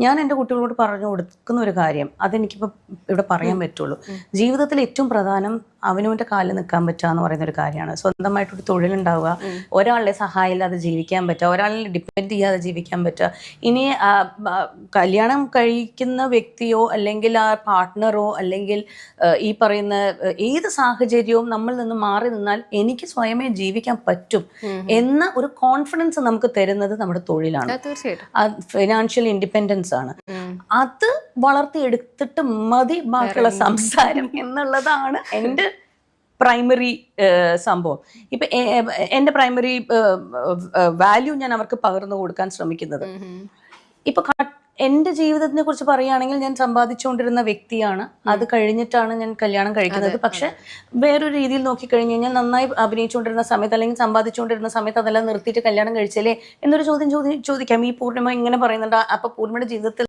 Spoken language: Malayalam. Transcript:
ഞാൻ എന്റെ കുട്ടികളോട് പറഞ്ഞു കൊടുക്കുന്ന ഒരു കാര്യം അതെനിക്കിപ്പോൾ ഇവിടെ പറയാൻ പറ്റുള്ളൂ. ജീവിതത്തിൽ ഏറ്റവും പ്രധാനം അവനവന്റെ കാലിൽ നിൽക്കാൻ പറ്റുക എന്ന് പറയുന്ന ഒരു കാര്യമാണ്. സ്വന്തമായിട്ടൊരു തൊഴിലുണ്ടാവുക. ഒരാളുടെ സഹായം ഇല്ലാതെ ജീവിക്കാൻ പറ്റുക. ഒരാളിൽ ഡിപ്പെൻഡ് ചെയ്യാതെ ജീവിക്കാൻ പറ്റുക. ഇനി കല്യാണം കഴിക്കുന്ന വ്യക്തിയോ അല്ലെങ്കിൽ ആ പാർട്ട്ണറോ അല്ലെങ്കിൽ ഈ പറയുന്ന ഏത് സാഹചര്യവും നമ്മളിൽ നിന്ന് മാറി നിന്നാൽ എനിക്ക് സ്വയമേ ജീവിക്കാൻ പറ്റും എന്ന ഒരു കോൺഫിഡൻസ് നമുക്ക് തരുന്നത് നമ്മുടെ തൊഴിലാണ്. തീർച്ചയായിട്ടും. ഫിനാൻഷ്യൽ ഇൻഡിപെൻഡൻസ് ആണ്. അത് വളർത്തിയെടുത്തിട്ട് മതി ബാക്കിയുള്ള സംസാരം എന്നുള്ളതാണ് എന്റെ പ്രൈമറി സംഭവം. ഇപ്പൊ എ- എ- എന്റെ പ്രൈമറി വാല്യൂ ഞാൻ അവർക്ക് പകർന്നു കൊടുക്കാൻ ശ്രമിക്കുന്നത്. ഇപ്പൊ എന്റെ എന്റെ ജീവിതത്തിനെ കുറിച്ച് പറയുകയാണെങ്കിൽ ഞാൻ സമ്പാദിച്ചുകൊണ്ടിരുന്ന വ്യക്തിയാണ്. അത് കഴിഞ്ഞിട്ടാണ് ഞാൻ കല്യാണം കഴിക്കുന്നത്. പക്ഷെ വേറൊരു രീതിയിൽ നോക്കിക്കഴിഞ്ഞ് കഴിഞ്ഞാൽ നന്നായി അഭിനയിച്ചുകൊണ്ടിരുന്ന സമയത്ത് അല്ലെങ്കിൽ സമ്പാദിച്ചുകൊണ്ടിരുന്ന സമയത്ത് അതെല്ലാം നിർത്തിയിട്ട് കല്യാണം കഴിച്ചല്ലേ എന്നൊരു ചോദ്യം ചോദി ചോദിക്കാം. ഈ പൂർണിമ ഇങ്ങനെ പറയുന്നുണ്ട്. അപ്പൊ പൂർണിമയുടെ ജീവിതത്തിൽ